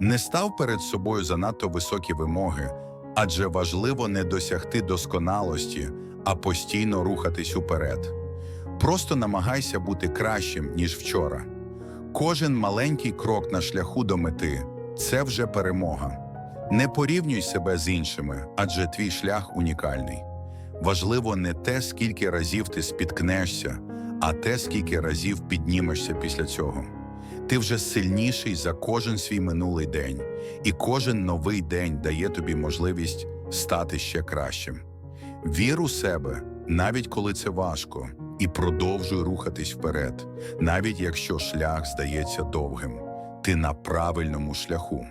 Не став перед собою занадто високі вимоги, адже важливо не досягти досконалості, а постійно рухатись уперед. Просто намагайся бути кращим, ніж вчора. Кожен маленький крок на шляху до мети це вже перемога. Не порівнюй себе з іншими, адже твій шлях унікальний. Важливо не те, скільки разів ти спіткнешся, а те, скільки разів піднімешся після цього. Ти вже сильніший за кожен свій минулий день, і кожен новий день дає тобі можливість стати ще кращим. Вір у себе, навіть коли це важко, і продовжуй рухатись вперед, навіть якщо шлях здається довгим. Ти на правильному шляху.